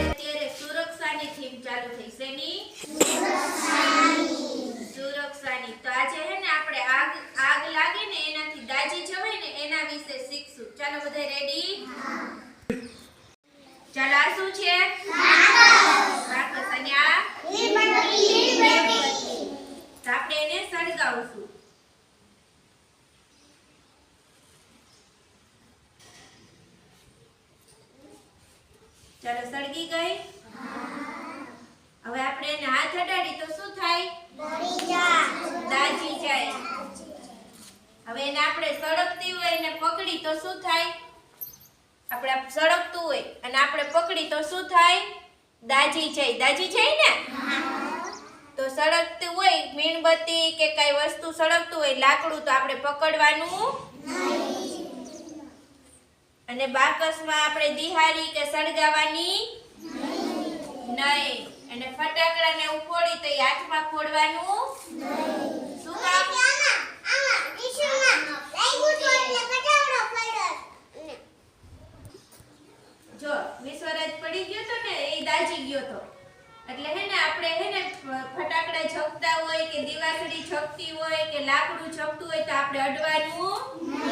અત્યારે સુરક્ષાની થીમ ચાલુ થઈ શેની દાજી જવાય ને એના વિશે શીખશું. ચાલો બધા રેડી ચાલો, આ શું છે? આપણે એને સળગાવશું. ચાલો સળગી ગઈ? હવે આપણે એને હાથ અડાડી તો શું થાય? દાજી જાય. હવે એને આપણે સળગતી હોય એને પકડી તો શું થાય? આપણે સળગતું હોય અને આપણે પકડી તો શું થાય? દાજી જાય. દાજી જાય ને? તો સળગતું હોય મીણબત્તી કે કઈ વસ્તુ સળગતું હોય લાકડું તો આપણે પકડવાનું અને બાકસમાં આપણે દિહારી કે સળગાવાની નહીં. અને ફટાકડાને ઉફોડી તો હાથમાં ફોડવાનું શું કામ? જો પડી ગયો તો ને, એ દાજી ગયો તો. એટલે હે આપણે હે ફટાકડા છકતા હોય કે દિવાસળી છકતી હોય કે લાકડું છકતું હોય તો આપણે અડવાનું